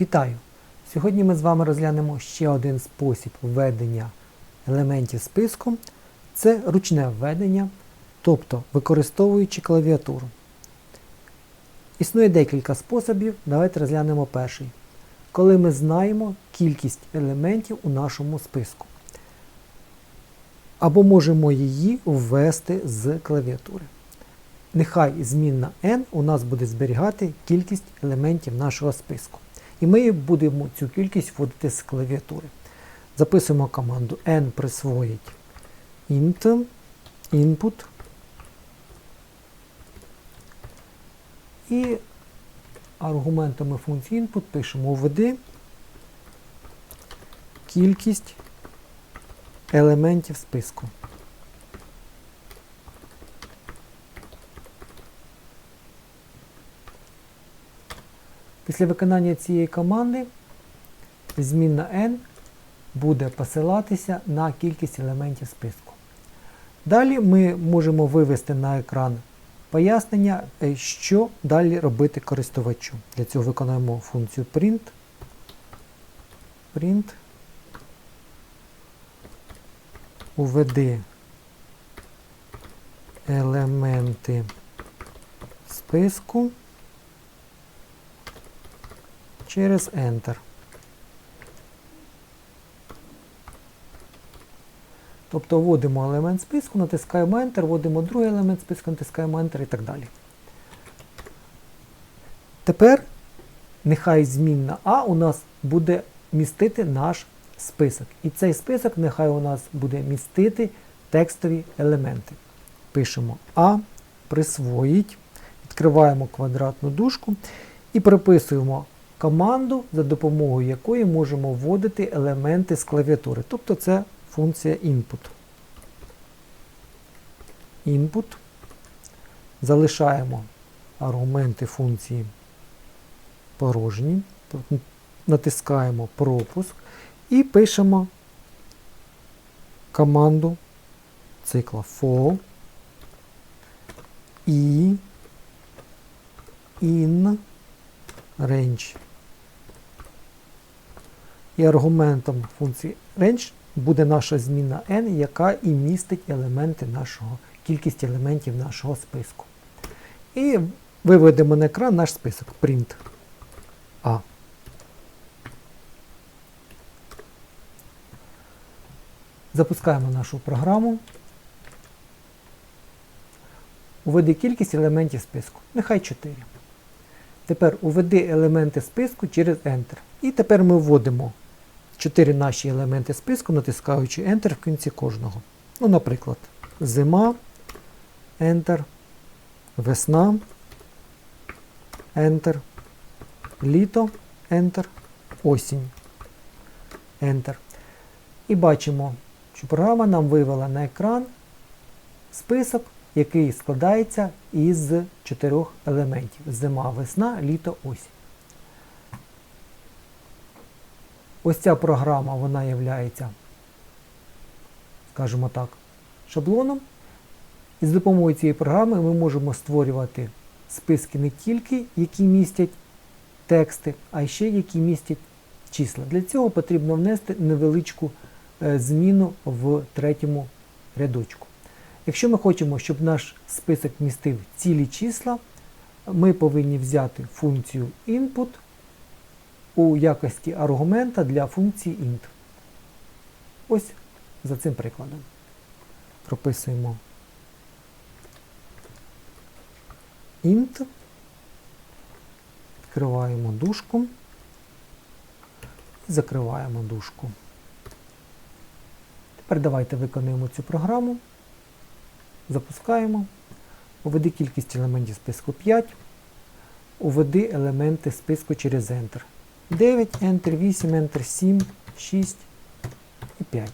Вітаю! Сьогодні ми з вами розглянемо ще один спосіб введення елементів списку. Це ручне введення, тобто використовуючи клавіатуру. Існує декілька способів, давайте розглянемо перший. Коли ми знаємо кількість елементів у нашому списку. Або можемо її ввести з клавіатури. Нехай змінна n у нас буде зберігати кількість елементів нашого списку. І ми будемо цю кількість вводити з клавіатури. Записуємо команду n присвоїть int input і аргументами функції input пишемо введи кількість елементів списку. Після виконання цієї команди змінна n буде посилатися на кількість елементів списку. Далі ми можемо вивести на екран пояснення, е, що далі робити користувачу. Для цього виконуємо функцію print. Print. Уведи елементи списку через Enter. Тобто вводимо елемент списку, натискаємо Enter, вводимо другий елемент списку, натискаємо Enter і так далі. Тепер нехай змінна А у нас буде містити наш список. І цей список нехай у нас буде містити текстові елементи. Пишемо А, присвоїть, відкриваємо квадратну дужку і приписуємо команду, за допомогою якої можемо вводити елементи з клавіатури. Тобто це функція input. Input. Залишаємо аргументи функції порожні. Натискаємо пропуск і пишемо команду цикла for і in range. І аргументом функції range буде наша зміна n, яка і містить елементи нашого, кількість елементів нашого списку. І виведемо на екран наш список print A. Запускаємо нашу програму. Уведи кількість елементів списку. Нехай 4. Тепер уведи елементи списку через Enter. І тепер ми вводимо 4 наші елементи списку, натискаючи Enter в кінці кожного. Ну, наприклад, зима, Enter, весна, Enter, літо, Enter, осінь, Enter. І бачимо, що програма нам вивела на екран список, який складається із чотирьох елементів: зима, весна, літо, осінь. Ось ця програма, вона є, скажімо так, шаблоном. І з допомогою цієї програми ми можемо створювати списки не тільки, які містять тексти, а ще які містять числа. Для цього потрібно внести невеличку е, зміну в третьому рядочку. Якщо ми хочемо, щоб наш список містив цілі числа, ми повинні взяти функцію input у якості аргумента для функції int. Ось за цим прикладом. Прописуємо int, відкриваємо дужку і закриваємо дужку. Тепер давайте виконуємо цю програму. Запускаємо. Уведи кількість елементів списку 5. Уведи елементи списку через Enter. 9, Enter, 8, Enter, 7, 6 і 5.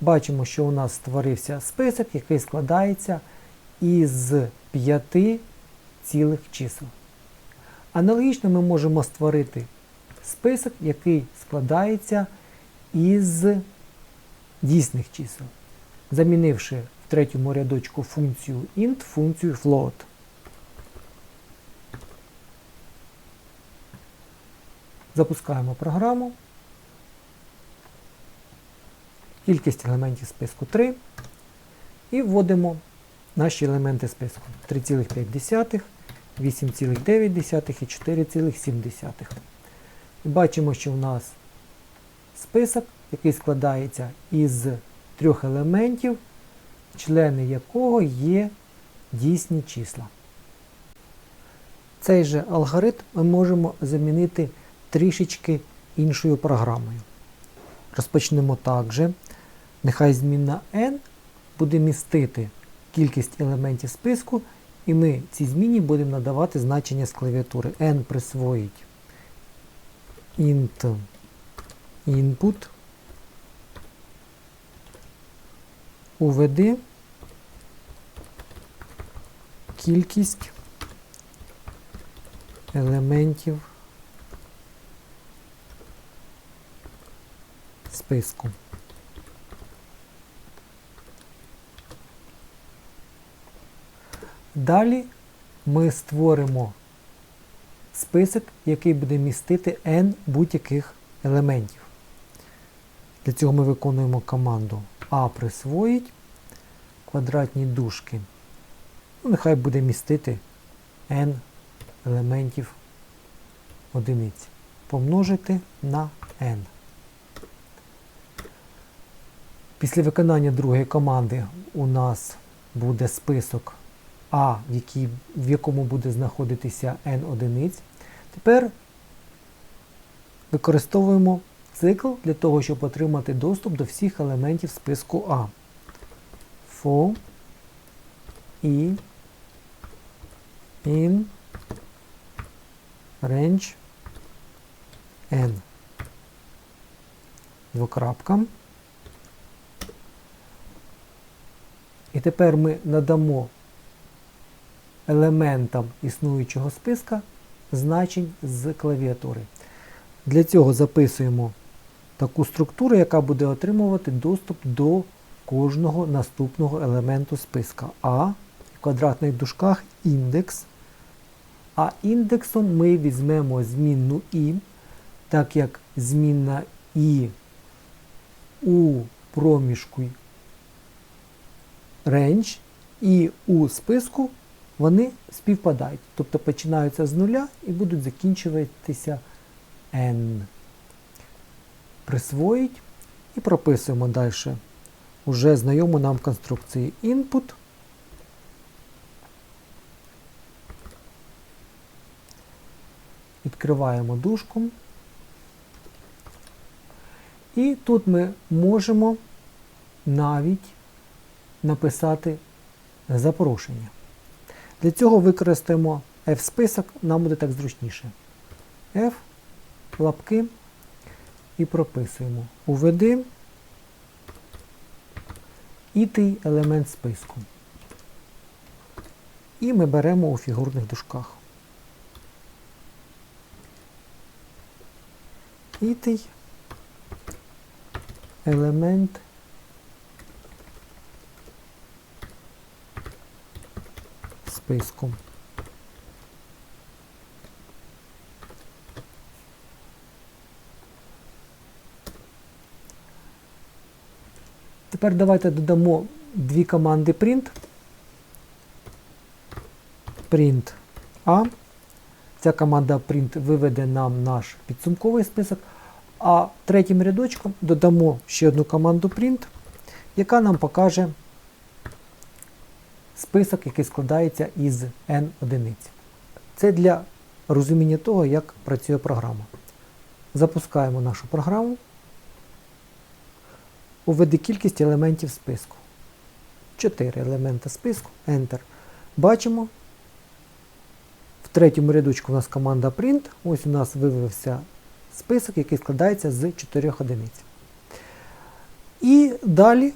Бачимо, що у нас створився список, який складається із 5 цілих чисел. Аналогічно ми можемо створити список, який складається із дійсних чисел, замінивши в третьому рядочку функцію int функцію float. Запускаємо програму. Кількість елементів списку 3. І вводимо наші елементи списку 3,5, 8,9 і 4,7. І бачимо, що в нас список, який складається із трьох елементів, члени якого є дійсні числа. Цей же алгоритм ми можемо замінити трішечки іншою програмою. Розпочнемо так же. Нехай змінна n буде містити кількість елементів списку, і ми цій зміні будемо надавати значення з клавіатури. n присвоїть int input, уведи кількість елементів списку. Далі ми створимо список, який буде містити n будь-яких елементів. Для цього ми виконуємо команду A присвоїть квадратні дужки. Ну, нехай буде містити n елементів одиниць. Помножити на n. Після виконання другої команди у нас буде список А, в, якій, в якому буде знаходитися n одиниць. Тепер використовуємо цикл для того, щоб отримати доступ до всіх елементів списку А. For і in range n. Двокрапка. І тепер ми надамо елементам існуючого списка значень з клавіатури. Для цього записуємо таку структуру, яка буде отримувати доступ до кожного наступного елементу списка. А в квадратних дужках індекс. А індексом ми візьмемо змінну і, так як змінна і у проміжку range і у списку вони співпадають. Тобто починаються з нуля і будуть закінчуватися n. Присвоїть і прописуємо далі уже знайому нам конструкції input. Відкриваємо дужку. І тут ми можемо навіть написати запрошення. Для цього використаємо F-список, нам буде так зручніше. F, лапки і прописуємо. Уведи ітий елемент списку. І ми беремо у фігурних дужках. Ітий елемент списку. Тепер давайте додамо дві команди print. Print A. Ця команда print виведе нам наш підсумковий список. А третім рядочком додамо ще одну команду print, яка нам покаже список, який складається із n одиниць. Це для розуміння того, як працює програма. Запускаємо нашу програму. Уведи кількість елементів списку. 4 елементи списку. Enter. Бачимо. В третьому рядочку у нас команда print. Ось у нас вивівся список, який складається з 4 одиниць. І далі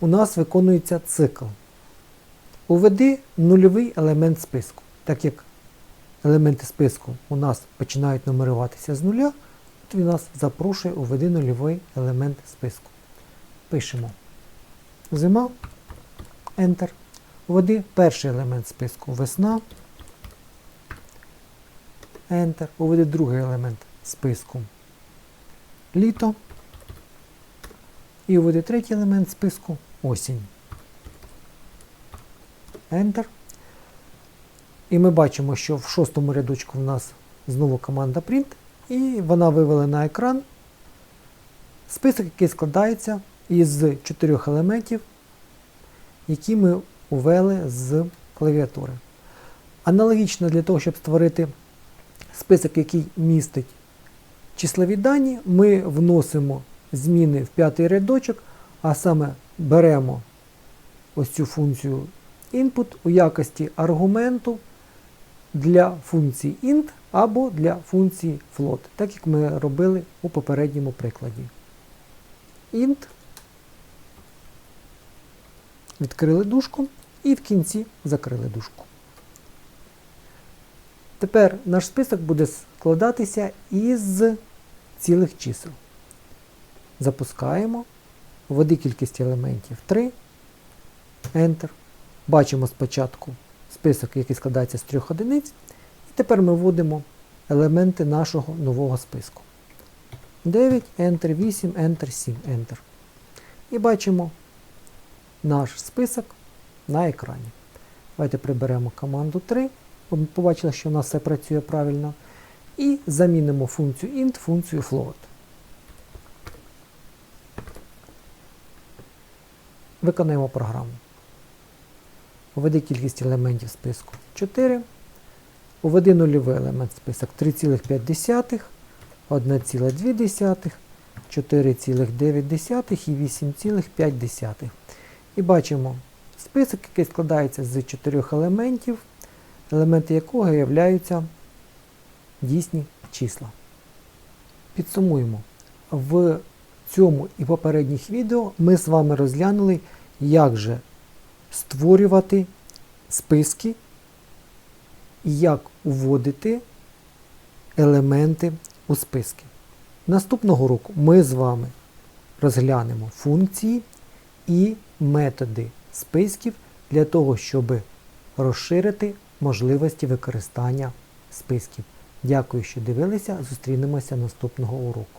у нас виконується цикл. Уведи нульовий елемент списку. Так як елементи списку у нас починають нумеруватися з нуля, то він нас запрошує уведи нульовий елемент списку. Пишемо зима, Enter. Введи перший елемент списку весна. Enter. Уведи другий елемент списку літо. І введи третій елемент списку осінь. Enter. І ми бачимо, що в шостому рядочку в нас знову команда print, і вона вивела на екран список, який складається із чотирьох елементів, які ми увели з клавіатури. Аналогічно для того, щоб створити список, який містить числові дані, ми вносимо зміни в п'ятий рядочок, а саме беремо ось цю функцію input у якості аргументу для функції int або для функції float, так як ми робили у попередньому прикладі. int, відкрили дужку і в кінці закрили дужку. Тепер наш список буде складатися із цілих чисел. Запускаємо. Введи кількість елементів 3. Enter. Бачимо спочатку список, який складається з трьох одиниць. І тепер ми вводимо елементи нашого нового списку. 9, Enter, 8, Enter, 7, Enter. І бачимо наш список на екрані. Давайте приберемо команду 3. Ми побачили, що у нас все працює правильно. І замінимо функцію int функцію float. Виконуємо програму. Введи кількість елементів списку 4. Уведи нульовий елемент список 3,5, 1,2, 4,9 і 8,5. І бачимо список, який складається з чотирьох елементів, елементи якого являються дійсні числа. Підсумуємо. В цьому і попередніх відео ми з вами розглянули, як же створювати списки і як уводити елементи у списки. Наступного року ми з вами розглянемо функції і методи списків для того, щоб розширити можливості використання списків. Дякую, що дивилися. Зустрінемося наступного уроку.